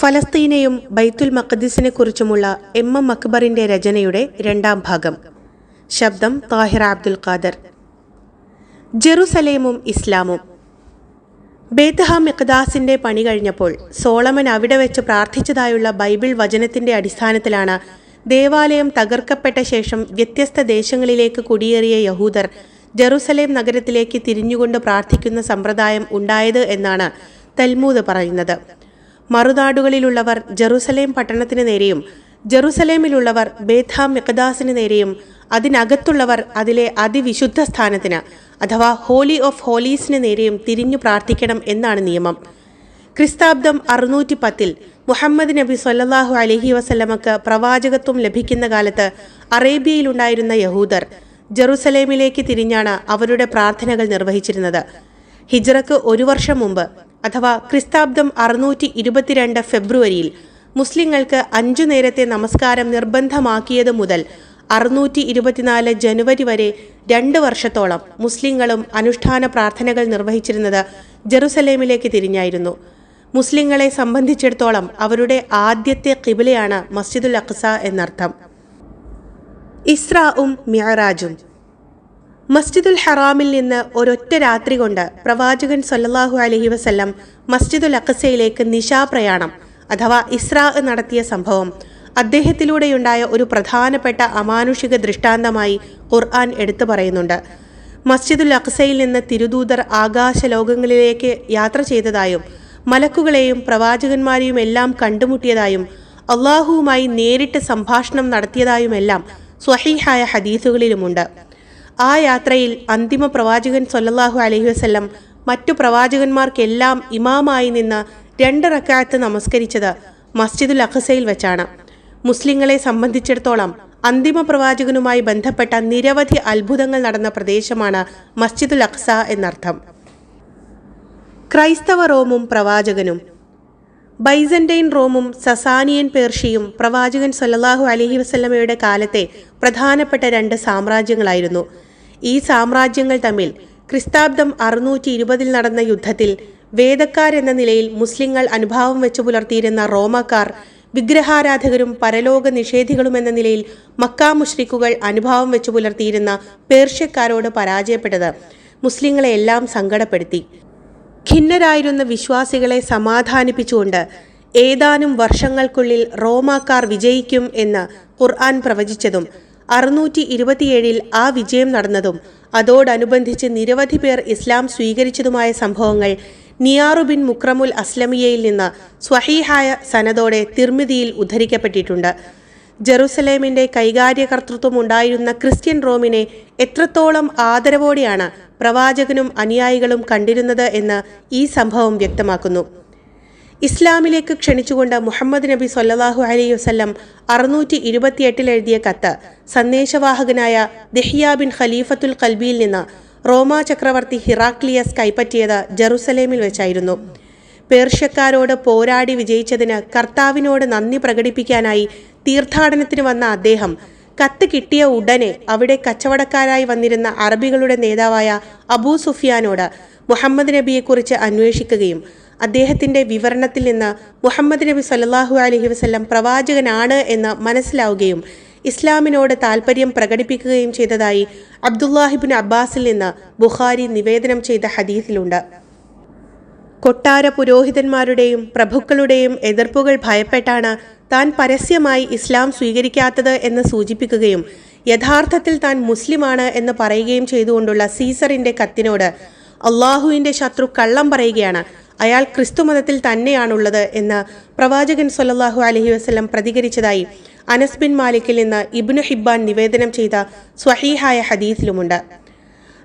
ഫലസ്തീനെയും ബൈത്തുൽ മഖദ്ദിസിനെ കുറിച്ചുമുള്ള M M അക്ബറിന്റെ രചനയുടെ രണ്ടാം ഭാഗം. ശബ്ദം താഹിർ അബ്ദുൽ ഖാദർ. ജെറുസലേമും ഇസ്ലാമും. ബേത്തഹ മെഖദാസിന്റെ പണി കഴിഞ്ഞപ്പോൾ സോളമൻ അവിടെ വെച്ച് പ്രാർത്ഥിച്ചതായുള്ള ബൈബിൾ വചനത്തിന്റെ അടിസ്ഥാനത്തിലാണ് ദേവാലയം തകർക്കപ്പെട്ട ശേഷം വ്യത്യസ്ത ദേശങ്ങളിലേക്ക് കുടിയേറിയ യഹൂദർ ജെറുസലേം നഗരത്തിലേക്ക് തിരിഞ്ഞുകൊണ്ട് പ്രാർത്ഥിക്കുന്ന സമ്പ്രദായം ഉണ്ടായത് എന്നാണ് തൽമൂദ് പറയുന്നത്. മറുനാടുകളിലുള്ളവർ ജെറുസലേം പട്ടണത്തിന് നേരെയും ജെറുസലേമിലുള്ളവർ ബേഥ മെക്കദാസിന് നേരെയും അതിനകത്തുള്ളവർ അതിലെ അതിവിശുദ്ധ സ്ഥാനത്തിന് അഥവാ ഹോലി ഓഫ് ഹോലീസിന് നേരെയും തിരിഞ്ഞു പ്രാർത്ഥിക്കണം എന്നാണ് നിയമം. ക്രിസ്താബ്ദം അറുന്നൂറ്റി പത്തിൽ മുഹമ്മദ് നബി സൊല്ലാഹു അലഹി വസല്ലമക്ക് പ്രവാചകത്വം ലഭിക്കുന്ന കാലത്ത് അറേബ്യയിലുണ്ടായിരുന്ന യഹൂദർ ജെറുസലേമിലേക്ക് തിരിഞ്ഞാണ് അവരുടെ പ്രാർത്ഥനകൾ നിർവഹിച്ചിരുന്നത്. ഹിജ്റക്ക് ഒരു വർഷം മുമ്പ് അഥവാ ക്രിസ്താബ്ദം അറുന്നൂറ്റി ഇരുപത്തിരണ്ട് ഫെബ്രുവരിയിൽ മുസ്ലിങ്ങൾക്ക് അഞ്ചു നേരത്തെ നമസ്കാരം നിർബന്ധമാക്കിയത് മുതൽ അറുന്നൂറ്റി ഇരുപത്തിനാല് ജനുവരി വരെ രണ്ട് വർഷത്തോളം മുസ്ലിങ്ങളും അനുഷ്ഠാന പ്രാർത്ഥനകൾ നിർവഹിച്ചിരുന്നത് ജെറുസലേമിലേക്ക് തിരിഞ്ഞായിരുന്നു. മുസ്ലിങ്ങളെ സംബന്ധിച്ചിടത്തോളം അവരുടെ ആദ്യത്തെ കിബിലയാണ് മസ്ജിദുൽ അഖ്സ എന്നർത്ഥം. ഇസ്രാവും മിയറാജും മസ്ജിദുൽ ഹറാമിൽ നിന്ന് ഒരൊറ്റ രാത്രി കൊണ്ട് പ്രവാചകൻ സല്ലല്ലാഹു അലഹി വസല്ലം മസ്ജിദുൽ അഖസയിലേക്ക് നിശാപ്രയാണം അഥവാ ഇസ്രാ നടത്തിയ സംഭവം. അദ്ദേഹത്തിലൂടെയുണ്ടായ ഒരു പ്രധാനപ്പെട്ട അമാനുഷിക ദൃഷ്ടാന്തമായി ഖുർആൻ എടുത്തു പറയുന്നുണ്ട്. മസ്ജിദുൽ അഖസയിൽ നിന്ന് തിരുദൂതർ ആകാശ ലോകങ്ങളിലേക്ക് യാത്ര ചെയ്തതായും മലക്കുകളെയും പ്രവാചകന്മാരെയും എല്ലാം കണ്ടുമുട്ടിയതായും അള്ളാഹുവുമായി നേരിട്ട് സംഭാഷണം നടത്തിയതായുമെല്ലാം സ്വഹീഹായ ഹദീസുകളിലുമുണ്ട്. ആ യാത്രയിൽ അന്തിമ പ്രവാചകൻ സൊല്ലാഹു അലഹി വസ്ല്ലം മറ്റു പ്രവാചകന്മാർക്കെല്ലാം ഇമാമായി നിന്ന് രണ്ട് റക്കായത്ത് നമസ്കരിച്ചത് മസ്ജിദുൽ അഖസയിൽ വെച്ചാണ്. മുസ്ലിങ്ങളെ സംബന്ധിച്ചിടത്തോളം അന്തിമ പ്രവാചകനുമായി ബന്ധപ്പെട്ട നിരവധി അത്ഭുതങ്ങൾ നടന്ന പ്രദേശമാണ് മസ്ജിദുൽ അഖ്സ എന്നർത്ഥം. ക്രൈസ്തവ റോമും പ്രവാചകനും. ബൈസന്റൈൻ റോമും സസാനിയൻ പേർഷ്യയും പ്രവാചകൻ സല്ലല്ലാഹു അലഹി വസല്ലമയുടെ കാലത്തെ പ്രധാനപ്പെട്ട രണ്ട് സാമ്രാജ്യങ്ങളായിരുന്നു. ഈ സാമ്രാജ്യങ്ങൾ തമ്മിൽ ക്രിസ്താബ്ദം അറുന്നൂറ്റി ഇരുപതിൽ നടന്ന യുദ്ധത്തിൽ വേദക്കാരെന്ന നിലയിൽ മുസ്ലിങ്ങൾ അനുഭാവം വെച്ചു പുലർത്തിയിരുന്ന റോമക്കാർ വിഗ്രഹാരാധകരും പരലോക നിഷേധികളും എന്ന നിലയിൽ മക്കാ മുഷ്രിക്കുകൾ അനുഭാവം വെച്ചു പുലർത്തിയിരുന്ന പേർഷ്യക്കാരോട് പരാജയപ്പെട്ടത് മുസ്ലിങ്ങളെ എല്ലാം സങ്കടപ്പെടുത്തി. ഖിന്നരായിരുന്ന വിശ്വാസികളെ സമാധാനിപ്പിച്ചുകൊണ്ട് ഏതാനും വർഷങ്ങൾക്കുള്ളിൽ റോമാക്കാർ വിജയിക്കും എന്ന് ഖുർആൻ പ്രവചിച്ചതും അറുന്നൂറ്റി ഇരുപത്തിയേഴിൽ ആ വിജയം നടന്നതും അതോടനുബന്ധിച്ച് നിരവധി പേർ ഇസ്ലാം സ്വീകരിച്ചതുമായ സംഭവങ്ങൾ നിയാറു ബിൻ മുക്രമുൽ അസ്ലമിയയിൽ നിന്ന് സ്വഹീഹായ സനതോടെ തിർമിതിയിൽ ഉദ്ധരിക്കപ്പെട്ടിട്ടുണ്ട്. ജെറുസലേമിന്റെ കൈകാര്യകർത്തൃത്വം ഉണ്ടായിരുന്ന ക്രിസ്ത്യൻ റോമിനെ എത്രത്തോളം ആദരവോടെയാണ് പ്രവാചകനും അനുയായികളും കണ്ടിരുന്നത് എന്ന് ഈ സംഭവം വ്യക്തമാക്കുന്നു. ഇസ്ലാമിലേക്ക് ക്ഷണിച്ചുകൊണ്ട് മുഹമ്മദ് നബി സൊല്ലാഹു അലൈഹി വസ്ലം അറുന്നൂറ്റി ഇരുപത്തിയെട്ടിൽ എഴുതിയ കത്ത് സന്ദേശവാഹകനായ ദഹിയ ബിൻ ഖലീഫത്തുൽ കൽബിയിൽ നിന്ന് റോമ ചക്രവർത്തി ഹിറാക്ലിയസ് കൈപ്പറ്റിയത് ജറുസലേമിൽ വെച്ചായിരുന്നു. പേർഷ്യക്കാരോട് പോരാടി വിജയിച്ചതിന് കർത്താവിനോട് നന്ദി പ്രകടിപ്പിക്കാനായി തീർത്ഥാടനത്തിന് വന്ന അദ്ദേഹം കത്ത് കിട്ടിയ ഉടനെ അവിടെ കച്ചവടക്കാരായി വന്നിരുന്ന അറബികളുടെ നേതാവായ അബൂ സുഫിയാനോട് മുഹമ്മദ് നബിയെക്കുറിച്ച് അന്വേഷിക്കുകയും അദ്ദേഹത്തിന്റെ വിവരണത്തിൽ നിന്ന് മുഹമ്മദ് നബി സല്ലാഹു അലഹി വസ്ല്ലം പ്രവാചകനാണ് എന്ന് മനസ്സിലാവുകയും ഇസ്ലാമിനോട് താൽപ്പര്യം പ്രകടിപ്പിക്കുകയും ചെയ്തതായി അബ്ദുല്ലാഹിബിൻ അബ്ബാസിൽ നിന്ന് ബുഖാരി നിവേദനം ചെയ്ത ഹദീസിലുണ്ട്. കൊട്ടാര പുരോഹിതന്മാരുടെയും പ്രഭുക്കളുടെയും എതിർപ്പുകൾ ഭയപ്പെട്ടാണ് താൻ പരസ്യമായി ഇസ്ലാം സ്വീകരിക്കാത്തത് എന്ന് സൂചിപ്പിക്കുകയും യഥാർത്ഥത്തിൽ താൻ മുസ്ലിമാണ് എന്ന് പറയുകയും ചെയ്തുകൊണ്ടുള്ള സീസറിന്റെ കത്തിനോട് അള്ളാഹുവിന്റെ ശത്രു കള്ളം പറയുകയാണ്. അയാൾ ക്രിസ്തുമതത്തിൽ തന്നെയാണുള്ളത് എന്ന് പ്രവാചകൻ സൊല്ലാഹു അലഹി വസ്ലം പ്രതികരിച്ചതായി അനസ് ബിൻ മാലിക്കിൽ നിന്ന് ഇബ്നു ഹിബ്ബാൻ നിവേദനം ചെയ്ത സ്വഹീഹായ ഹദീസിലുമുണ്ട്.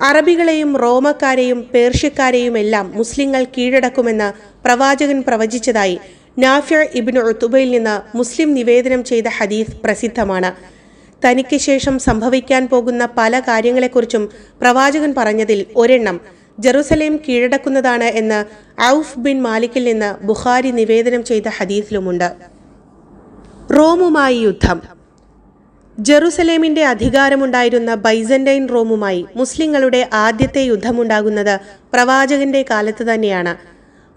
അറബികളെയും റോമക്കാരെയും പേർഷ്യക്കാരെയും എല്ലാം മുസ്ലിങ്ങൾ കീഴടക്കുമെന്ന് പ്രവാചകൻ പ്രവചിച്ചതായി നാഫ്യ ഇബ്നു ഉത്തുബയിൽ നിന്ന് മുസ്ലിം നിവേദനം ചെയ്ത ഹദീസ് പ്രസിദ്ധമാണ്. തനിക്ക് ശേഷം സംഭവിക്കാൻ പോകുന്ന പല കാര്യങ്ങളെക്കുറിച്ചും പ്രവാചകൻ പറഞ്ഞതിൽ ഒരെണ്ണം ജെറുസലേം കീഴടക്കുന്നതാണ് എന്ന് ഔഫ് ബിൻ മാലിക്കിൽ നിന്ന് ബുഖാരി നിവേദനം ചെയ്ത ഹദീസിലുമുണ്ട്. റോമുമായി യുദ്ധം. ജെറുസലേമിന്റെ അധികാരമുണ്ടായിരുന്ന ബൈസന്റൈൻ റോമുമായി മുസ്ലിങ്ങളുടെ ആദ്യത്തെ യുദ്ധമുണ്ടാകുന്നത് പ്രവാചകന്റെ കാലത്ത് തന്നെയാണ്.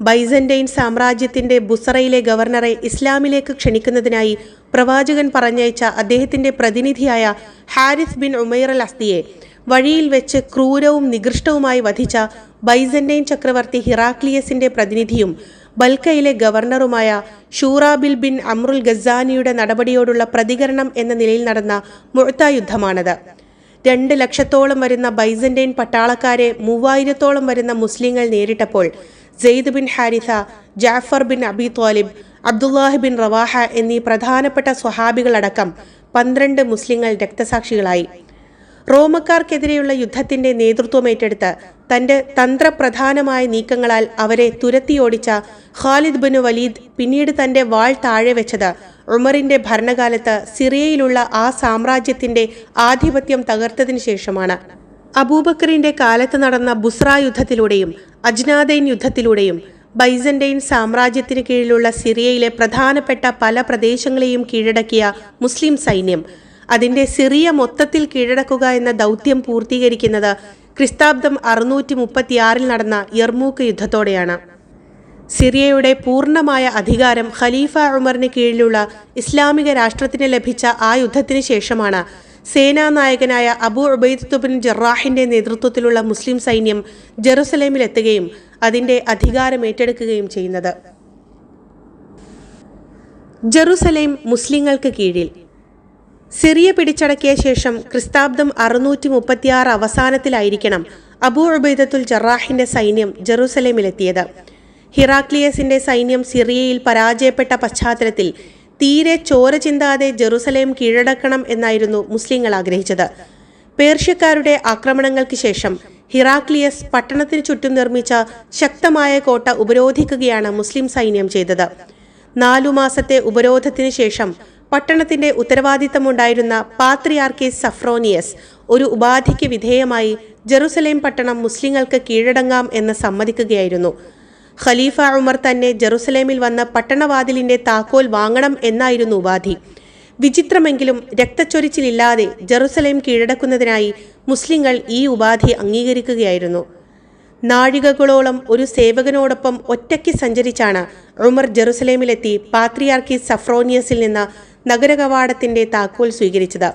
ബൈസന്റൈൻ സാമ്രാജ്യത്തിന്റെ ബുസറയിലെ ഗവർണറെ ഇസ്ലാമിലേക്ക് ക്ഷണിക്കുന്നതിനായി പ്രവാചകൻ പറഞ്ഞയച്ച അദ്ദേഹത്തിന്റെ പ്രതിനിധിയായ ഹാരിസ് ബിൻ ഉമൈർ അൽ അസ്തിയെ വഴിയിൽ വെച്ച് ക്രൂരവും നികൃഷ്ടവുമായി വധിച്ച ബൈസന്റൈൻ ചക്രവർത്തി ഹിറാക്ലിയസിന്റെ പ്രതിനിധിയും ബൽക്കയിലെ ഗവർണറുമായ ഷൂറാബിൽ ബിൻ അമ്രുൽ ഗസാനിയുടെ നടപടിയോടുള്ള പ്രതികരണം എന്ന നിലയിൽ നടന്ന മുഴുത്ത യുദ്ധമാണത്. രണ്ട് ലക്ഷത്തോളം വരുന്ന ബൈസന്റൈൻ പട്ടാളക്കാരെ മൂവായിരത്തോളം വരുന്ന മുസ്ലിങ്ങൾ നേരിട്ടപ്പോൾ Zaid bin Haritha Jafar bin Abi Talib Abdullahi bin Rawaha എന്നീ പ്രധാനപ്പെട്ട സ്വഹാബികളടക്കം പന്ത്രണ്ട് മുസ്ലിങ്ങൾ രക്തസാക്ഷികളായി. റോമക്കാർക്കെതിരെയുള്ള യുദ്ധത്തിന്റെ നേതൃത്വം ഏറ്റെടുത്ത് തന്റെ തന്ത്രപ്രധാനമായ നീക്കങ്ങളാൽ അവരെ തുരത്തിയോടിച്ച ഖാലിദ് ബിൻ വലീദ് പിന്നീട് തന്റെ വാൾ താഴെ വെച്ചത്. ഉമറിന്റെ ഭരണകാലത്ത് സിറിയയിലുള്ള ആ സാമ്രാജ്യത്തിന്റെ ആധിപത്യം തകർത്തതിനു ശേഷമാണ്. അബൂബക്കറിന്റെ കാലത്ത് നടന്ന ബുസ്ര യുദ്ധത്തിലൂടെയും അജ്നാദൈൻ യുദ്ധത്തിലൂടെയും ബൈസന്റൈൻ സാമ്രാജ്യത്തിന് കീഴിലുള്ള സിറിയയിലെ പ്രധാനപ്പെട്ട പല പ്രദേശങ്ങളെയും കീഴടക്കിയ മുസ്ലിം സൈന്യം. അതിന്റെ സിറിയ മൊത്തത്തിൽ കീഴടക്കുക എന്ന ദൗത്യം പൂർത്തീകരിക്കുന്നത് ക്രിസ്താബ്ദം അറുന്നൂറ്റി മുപ്പത്തിയാറിൽ നടന്ന യർമൂക്ക് യുദ്ധത്തോടെയാണ്. സിറിയയുടെ പൂർണമായ അധികാരം ഖലീഫ ഉമറിന് കീഴിലുള്ള ഇസ്ലാമിക രാഷ്ട്രത്തിന് ലഭിച്ച ആ യുദ്ധത്തിന് ശേഷമാണ് സേനാനായകനായ അബു ഉബൈദുബിൻ ജറാഹിന്റെ നേതൃത്വത്തിലുള്ള മുസ്ലിം സൈന്യം ജെറുസലേമിലെത്തുകയും അതിന്റെ അധികാരം ഏറ്റെടുക്കുകയും ചെയ്യുന്നത്. ജെറുസലേം മുസ്ലിങ്ങൾക്ക് കീഴിൽ സിറിയ പിടിച്ചടക്കിയ ശേഷം ക്രിസ്താബ്ദം അറുന്നൂറ്റി മുപ്പത്തിയാറ് അവസാനത്തിലായിരിക്കണം അബൂ ഉബൈദത്തുൽ ജറാഹിന്റെ സൈന്യം ജെറൂസലേമിലെത്തിയത്. ഹിറാക്ലിയസിന്റെ സൈന്യം സിറിയയിൽ പരാജയപ്പെട്ട പശ്ചാത്തലത്തിൽ തീരെ ചോര ചിന്താതെ ജെറുസലേം കീഴടക്കണം എന്നായിരുന്നു മുസ്ലിങ്ങൾ ആഗ്രഹിച്ചത്. പേർഷ്യക്കാരുടെ ആക്രമണങ്ങൾക്ക് ശേഷം ഹിറാക്ലിയസ് പട്ടണത്തിന് ചുറ്റും നിർമ്മിച്ച ശക്തമായ കോട്ട ഉപരോധിക്കുകയാണ് മുസ്ലിം സൈന്യം ചെയ്തത്. നാലു മാസത്തെ ഉപരോധത്തിന് ശേഷം പട്ടണത്തിന്റെ ഉത്തരവാദിത്തമുണ്ടായിരുന്ന പാത്രിയാർക്കീസ് സഫ്രോനിയസ് ഒരു ഉപാധിക്ക് വിധേയമായി ജെറുസലേം പട്ടണം മുസ്ലിങ്ങൾക്ക് കീഴടങ്ങാം എന്ന് സമ്മതിക്കുകയായിരുന്നു. ഖലീഫ ഉമർ തന്നെ ജെറുസലേമിൽ വന്ന പട്ടണവാതിലിന്റെ താക്കോൽ വാങ്ങണം എന്നായിരുന്നു ഉപാധി. വിചിത്രമെങ്കിലും രക്തച്ചൊരിച്ചിലില്ലാതെ ജെറുസലേം കീഴടക്കുന്നതിനായി മുസ്ലിങ്ങൾ ഈ ഉപാധി അംഗീകരിക്കുകയായിരുന്നു. നാഴികകളോളം ഒരു സേവകനോടൊപ്പം ഒറ്റയ്ക്ക് സഞ്ചരിച്ചാണ് ഉമർ ജെറുസലേമിലെത്തി പാത്രിയാർക്കി സഫ്രോനിയസിൽ നിന്ന് നഗരകവാടത്തിന്റെ താക്കോൽ സ്വീകരിച്ചത്.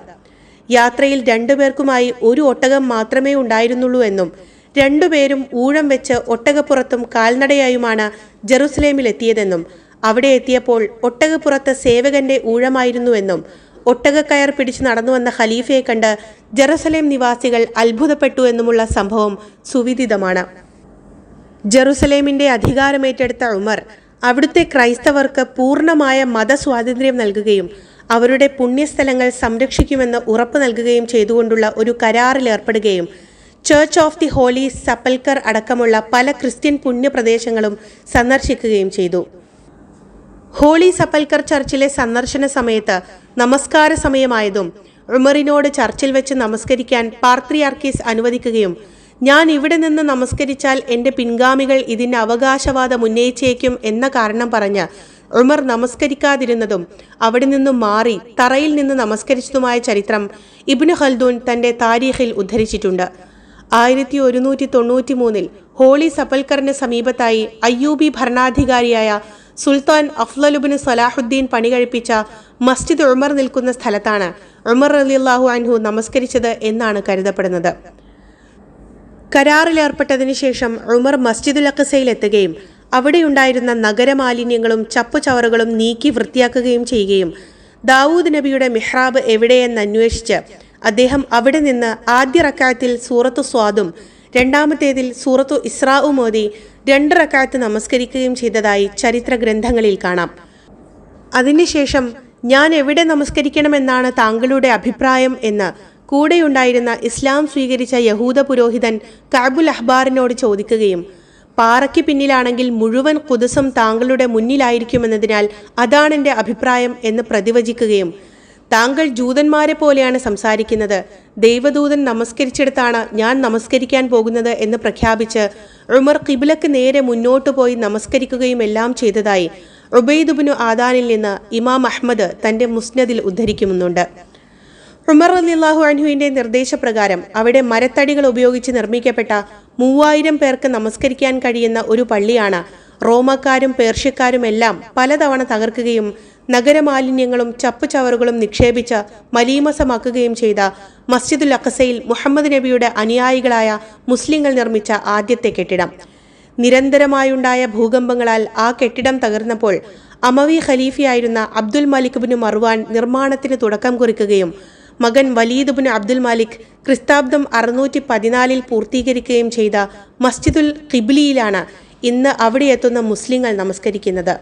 യാത്രയിൽ രണ്ടുപേർക്കുമായി ഒരു ഒട്ടകം മാത്രമേ ഉണ്ടായിരുന്നുള്ളൂ എന്നും രണ്ടുപേരും ഊഴം വെച്ച് ഒട്ടകപ്പുറത്തും കാൽനടയായുമാണ് ജെറുസലേമിലെത്തിയതെന്നും അവിടെ എത്തിയപ്പോൾ ഒട്ടകപ്പുറത്ത് സേവകന്റെ ഊഴമായിരുന്നുവെന്നും ഒട്ടകക്കയർ പിടിച്ചു നടന്നു വന്ന ഖലീഫയെ കണ്ട് ജെറുസലേം നിവാസികൾ അത്ഭുതപ്പെട്ടു എന്നുമുള്ള സംഭവം സുവിദിതമാണ്. ജെറുസലേമിന്റെ അധികാരമേറ്റെടുത്ത ഉമർ അവിടുത്തെ ക്രൈസ്തവർക്ക് പൂർണമായ മതസ്വാതന്ത്ര്യം നൽകുകയും അവരുടെ പുണ്യസ്ഥലങ്ങൾ സംരക്ഷിക്കുമെന്ന് ഉറപ്പ് നൽകുകയും ചെയ്തുകൊണ്ടുള്ള ഒരു കരാറിൽ ഏർപ്പെടുകയും church of the holy sepulchre അടക്കമുള്ള പല ക്രിസ്ത്യൻ പുണ്യപ്രദേശങ്ങളും സന്ദർശിക്കുകയും ചെയ്തു. ഹോളി സപ്പൽക്കർ ചർച്ചിലെ സന്ദർശന സമയത്ത് നമസ്കാര സമയമായതും ഉമറിനോട് ചർച്ചിൽ വെച്ച് നമസ്കരിക്കാൻ പാർത്രിയാർക്കീസ് അനുവദിക്കുകയും ഞാൻ ഇവിടെ നിന്ന് നമസ്കരിച്ചാൽ എന്റെ പിൻഗാമികൾ ഇതിന്റെ അവകാശവാദം ഉന്നയിച്ചേക്കും എന്ന കാരണം പറഞ്ഞ് ഉമർ നമസ്കരിക്കാതിരുന്നതും അവിടെ നിന്നും മാറി തറയിൽ നിന്ന് നമസ്കരിച്ചതുമായ ചരിത്രം ഇബ്നു ഖൽദൂൻ തന്റെ താരീഖിൽ ഉദ്ധരിച്ചിട്ടുണ്ട്. ആയിരത്തി ഒരുന്നൂറ്റി തൊണ്ണൂറ്റി മൂന്നിൽ ഹോളി സപ്പൽക്കറിന് സമീപത്തായി അയ്യൂബി ഭരണാധികാരിയായ സുൽത്താൻ അഫ്ലലുബിന് സലാഹുദ്ദീൻ പണി കഴിപ്പിച്ച മസ്ജിദ് ഉമർ നിൽക്കുന്ന സ്ഥലത്താണ് ഉമർ അലിയല്ലാഹു അൻഹു നമസ്കരിച്ചത് എന്നാണ് കരുതപ്പെടുന്നത്. കരാറിലേർപ്പെട്ടതിനു ശേഷം ഉമർ മസ്ജിദുൽ അഖസയിലെത്തുകയും അവിടെയുണ്ടായിരുന്ന നഗരമാലിന്യങ്ങളും ചപ്പുചവറുകളും നീക്കി വൃത്തിയാക്കുകയും ചെയ്യുകയും ദാവൂദ് നബിയുടെ മിഹ്റാബ് എവിടെയെന്ന് അന്വേഷിച്ച് അദ്ദേഹം അവിടെ നിന്ന് ആദ്യ റക്കായത്തിൽ സൂറത്തു സ്വാദും രണ്ടാമത്തേതിൽ സൂറത്തു ഇസ്രാവും മോദി രണ്ട് റക്കായത്ത് നമസ്കരിക്കുകയും ചെയ്തതായി ചരിത്ര ഗ്രന്ഥങ്ങളിൽ കാണാം അതിനുശേഷം ഞാൻ എവിടെ നമസ്കരിക്കണമെന്നാണ് താങ്കളുടെ അഭിപ്രായം എന്ന് കൂടെയുണ്ടായിരുന്ന ഇസ്ലാം സ്വീകരിച്ച യഹൂദ പുരോഹിതൻ കാബുൽ അഹ്ബാറിനോട് ചോദിക്കുകയും പാറയ്ക്ക് പിന്നിലാണെങ്കിൽ മുഴുവൻ കുതിസം താങ്കളുടെ മുന്നിലായിരിക്കുമെന്നതിനാൽ അതാണെന്റെ അഭിപ്രായം എന്ന് പ്രതിവചിക്കുകയും താങ്കൾ ജൂതന്മാരെ പോലെയാണ് സംസാരിക്കുന്നത്. ദൈവദൂതൻ നമസ്കരിച്ചെടുത്താണ് ഞാൻ നമസ്കരിക്കാൻ പോകുന്നത് എന്ന് പ്രഖ്യാപിച്ച് ഉമർ കിബിലക്ക് നേരെ മുന്നോട്ടു പോയി നമസ്കരിക്കുകയും എല്ലാം ചെയ്തതായി ഉബൈദുബിനു ആദാനിൽ നിന്ന് ഇമാം അഹ്മദ് തന്റെ മുസ്നദിൽ ഉദ്ധരിക്കുന്നുണ്ട്. ഉമർ അലിള്ളാഹു അൻഹുവിന്റെ നിർദ്ദേശപ്രകാരം അവിടെ മരത്തടികൾ ഉപയോഗിച്ച് നിർമ്മിക്കപ്പെട്ട മൂവായിരം പേർക്ക് നമസ്കരിക്കാൻ കഴിയുന്ന ഒരു പള്ളിയാണ്. റോമക്കാരും പേർഷ്യക്കാരുമെല്ലാം പലതവണ തകർക്കുകയും നഗരമാലിന്യങ്ങളും ചപ്പുചവറുകളും നിക്ഷേപിച്ച് മലീമസമാക്കുകയും ചെയ്ത മസ്ജിദുൽ അഖസയിൽ മുഹമ്മദ് നബിയുടെ അനുയായികളായ മുസ്ലിങ്ങൾ നിർമ്മിച്ച ആദ്യത്തെ കെട്ടിടം. നിരന്തരമായുണ്ടായ ഭൂകമ്പങ്ങളാൽ ആ കെട്ടിടം തകർന്നപ്പോൾ അമവി ഖലീഫയായിരുന്ന അബ്ദുൽ മലിക് ബിൻ മർവാൻ നിർമ്മാണത്തിന് തുടക്കം കുറിക്കുകയും മകൻ വലീദ് ബിൻ അബ്ദുൽ മാലിക് ക്രിസ്താബ്ദം അറുന്നൂറ്റി പതിനാലിൽ പൂർത്തീകരിക്കുകയും ചെയ്ത മസ്ജിദുൽ കിബ്ലിയിലാണ് ഇന്ന് അവിടെ എത്തുന്ന മുസ്ലിങ്ങൾ നമസ്കരിക്കുന്നത്.